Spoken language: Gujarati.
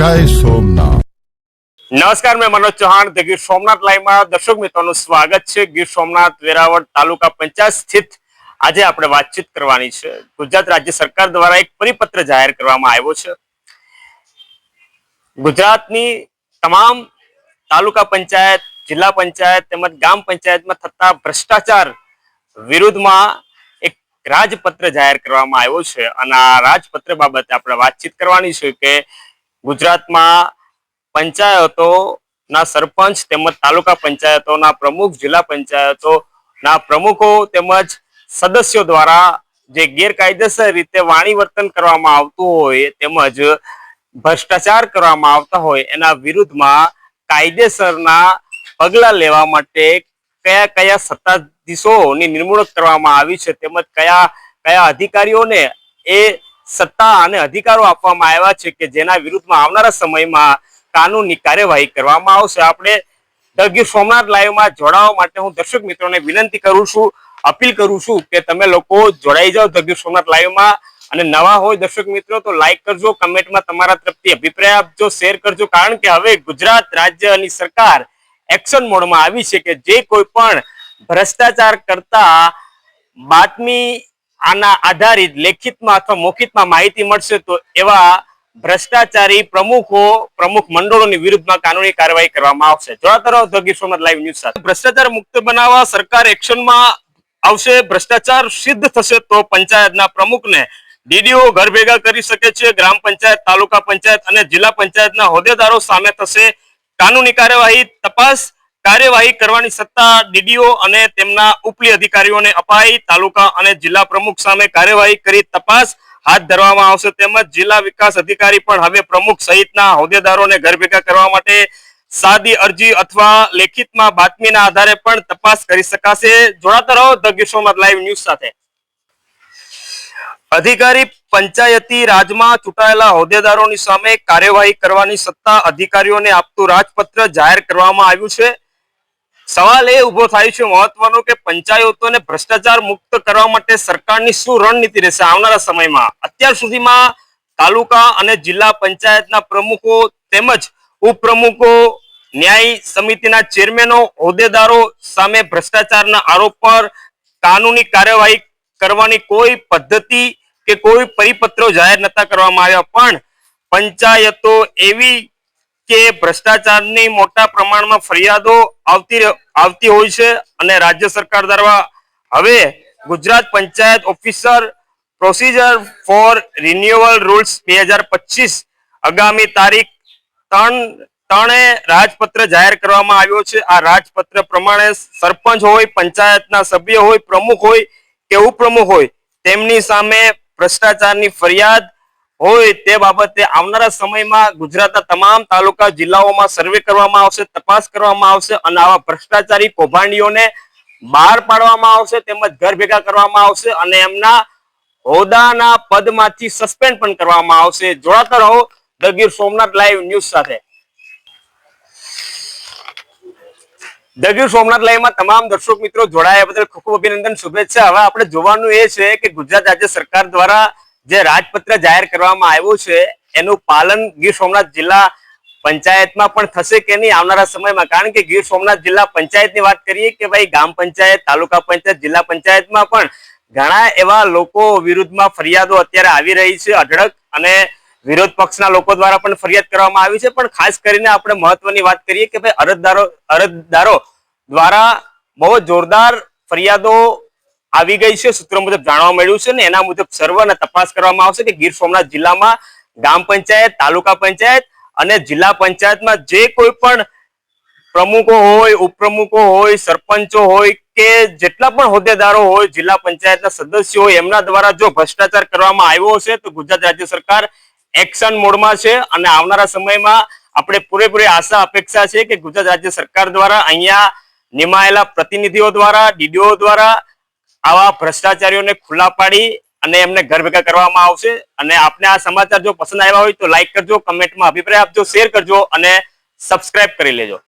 જય સોમનાથ. નમસ્કાર, મેં મનોજ ચૌહાણ. ધ ગીર સોમનાથ લાઈવમાં દર્શક મિત્રોનું સ્વાગત છે. ગીર સોમનાથ, વેરાવળ તાલુકા પંચાયત સ્થિત આજે આપણે વાતચીત કરવાની છે. ગુજરાત રાજ્ય સરકાર દ્વારા એક પરિપત્ર જાહેર કરવામાં આવ્યો છે. ગુજરાતની તમામ તાલુકા પંચાયત, જિલ્લા પંચાયત તેમજ ગામ પંચાયતમાં થતા ભ્રષ્ટાચાર વિરુદ્ધમાં એક રાજપત્ર જાહેર કરવામાં આવ્યો છે. અને આ રાજપત્ર બાબતે આપણે વાતચીત કરવાની છે કે ગુજરાતમાં પંચાયતોના સરપંચ તેમજ તાલુકા પંચાયતોના પ્રમુખ, જિલ્લા પંચાયતોના પ્રમુખો તેમજ સદસ્યો દ્વારા જે ગેરકાયદેસર રીતે વાણી વર્તન કરવામાં આવતું હોય તેમજ ભ્રષ્ટાચાર કરવામાં આવતા હોય એના વિરુદ્ધમાં કાયદેસરના પગલા લેવા માટે કયા કયા સત્તાધીશોની નિમણૂક કરવામાં આવી છે તેમજ કયા કયા અધિકારીઓને એ સત્તા અને અધિકારો આપવામાં આવ્યા છે કે જેના વિરુદ્ધમાં આવનારા સમયમાં કાનૂની કાર્યવાહી કરવામાં આવશે. આપણે ધ સોમનાથ લાઈવમાં જોડાવા માટે હું દર્શક મિત્રોને વિનંતી કરું છું, અપીલ કરું છું કે તમે લોકો જોડાઈ જાઓ ધ સોમનાથ લાઈવમાં. અને નવા હોય દર્શક મિત્રો તો લાઈક કરજો, કમેન્ટમાં તમારા તરફથી અભિપ્રાય આપજો, શેર કરજો. કારણ કે હવે ગુજરાત રાજ્યની સરકાર એક્શન મોડમાં આવી છે કે જે કોઈ પણ ભ્રષ્ટાચાર કરતા બાતમી આના આધારિત લેખિતમાં અથવા મૌખિતમાં માહિતી મળશે તો એવા ભ્રષ્ટાચારી પ્રમુખો, પ્રમુખ મંડળોની વિરુદ્ધમાં કાનૂની કાર્યવાહી કરવામાં આવશે. જોડાતા રહો ધ સોમનાથ લાઈવ ન્યૂઝ સાથે. ભ્રષ્ટાચાર મુક્ત બનાવવા સરકાર એક્શનમાં આવશે. ભ્રષ્ટાચાર સિદ્ધ થશે તો પંચાયતના પ્રમુખને ડીડીઓ ઘર ભેગા કરી શકે છે. ગ્રામ પંચાયત, તાલુકા પંચાયત અને જિલ્લા પંચાયતના હોદ્દેદારો સામે થશે. કાનૂની કાર્યવાહી તપાસ કાર્યવાહી કરવાની સત્તા ડીડીઓ અને તેમના ઉપલી અધિકારીઓને અપાઈ. તાલુકા અને જિલ્લા પ્રમુખ સામે કાર્યવાહી કરી તપાસ હાથ ધરવામાં આવશે તેમજ જિલ્લા વિકાસ અધિકારી પણ હવે પ્રમુખ સહિતના હોદ્દેદારોને ઘર ભેગા કરવા માટે સાદી અરજી અથવા લેખિતમાં બાતમીના આધારે પણ તપાસ કરી શકાશે. જોડાતા રહો ધ કિશોર લાઈવ ન્યૂઝ સાથે. અધિકારી પંચાયતી રાજમાં ચૂંટાયેલા હોદ્દેદારોની સામે કાર્યવાહી કરવાની સત્તા અધિકારીઓને આપતું રાજપત્ર જાહેર કરવામાં આવ્યું છે. સવાલ એ ઊભો થાય છે મહત્વનો કે પંચાયતોને ભ્રષ્ટાચાર મુક્ત કરવા માટે સરકારની શું રણનીતિ રહેશે આવનારા સમયમાં? અત્યાર સુધીમાં તાલુકા અને જિલ્લા પંચાયતના પ્રમુખો તેમજ ઉપપ્રમુખો, ન્યાય સમિતિના ચેરમેનો, હોદ્દેદારો સામે ભ્રષ્ટાચારના આરોપ પર કાનૂની કાર્યવાહી કરવાની કોઈ પદ્ધતિ કે કોઈ પરિપત્રો જાહેર નતા કરવામાં આવ્યા. પણ પંચાયતો એવી કે ભ્રષ્ટાચારની મોટા પ્રમાણમાં ફરિયાદો આવતી આવતી હોય છે અને રાજ્ય સરકાર દ્વારા હવે Gujarat panchayat officer procedure for renewal rules બે હજાર પચીસ આગામી તારીખ ત્રણ, ત્રણે રાજપત્ર જાહેર કરવામાં આવ્યો છે. આ રાજપત્ર પ્રમાણે સરપંચ હોય, પંચાયતના સભ્ય હોય, પ્રમુખ હોય કે ઉપપ્રમુખ હોય, તેમની સામે ભ્રષ્ટાચારની ફરિયાદ હોય તે બાબતે આવનારા સમયમાં ગુજરાતના તમામ તાલુકા જિલ્લાઓમાં સર્વે કરવામાં આવશે, તપાસ કરવામાં આવશે અને આવા ભ્રષ્ટાચારી કૌભાંડીઓને બહાર પાડવામાં આવશે તેમજ ઘર ભેગા કરવામાં આવશે અને એમના હોદ્દાના પદમાંથી સસ્પેન્ડ પણ કરવામાં આવશે. જોડાતા રહો ધ સોમનાથ લાઈવ ન્યૂઝ સાથે. દગીર ગીર સોમનાથ લાઈવમાં તમામ દર્શક મિત્રો જોડાયા બદલ ખૂબ ખૂબ અભિનંદન, શુભેચ્છા. હવે આપણે જોવાનું એ છે કે ગુજરાત રાજ્ય સરકાર દ્વારા જે રાજપત્ર જાહેર કરવામાં આવ્યું છે, એનું પાલન ગીર સોમનાથ જિલ્લા પંચાયતમાં પણ થશે કે નહીં આવનારા સમયમાં? કારણ કે ગીર સોમનાથ જિલ્લા પંચાયતની વાત કરીએ કે ભાઈ ગામ પંચાયત, તાલુકા પંચાયત, જિલ્લા પંચાયતમાં પણ ઘણા એવા લોકો વિરુદ્ધમાં ફરિયાદો અત્યારે આવી રહી છે, અઢળક અને વિરોધ પક્ષના લોકો દ્વારા પણ ફરિયાદ કરવામાં આવી છે. પણ ખાસ કરીને આપણે મહત્વની વાત કરીએ કે ભાઈ અરજદારો અરજદારો દ્વારા બહુ જોરદાર ફરિયાદો આવી ગઈ છે. સૂત્રો મુજબ જાણવા મળ્યું છે ને એના મુજબ સર્વને તપાસ કરવામાં આવશે કે ગીર સોમનાથ જિલ્લામાં ગામ પંચાયત, તાલુકા પંચાયત અને જિલ્લા પંચાયતમાં જે કોઈ પણ પ્રમુખો હોય, ઉપપ્રમુખો હોય, સરપંચો હોય કે જેટલા પણ હોદ્દેદારો હોય, જિલ્લા પંચાયતના સદસ્યો હોય, એમના દ્વારા જો ભ્રષ્ટાચાર કરવામાં આવ્યો હશે તો ગુજરાત રાજ્ય સરકાર એક્શન મોડમાં છે અને આવનારા સમયમાં આપણે પૂરેપૂરી આશા, અપેક્ષા છે કે ગુજરાત રાજ્ય સરકાર દ્વારા અહીંયા નિમાયેલા પ્રતિનિધિઓ દ્વારા, ડીડીઓ દ્વારા આવા ભ્રષ્ટાચારીઓને ખુલ્લા પાડી અને એમને ઘર ભેગા કરવામાં આવશે. અને આપને આ સમાચાર જો પસંદ આવ્યા હોય તો લાઈક કરજો કમેન્ટમાં અભિપ્રાય આપજો શેર કરજો અને સબસ્ક્રાઇબ કરી લેજો.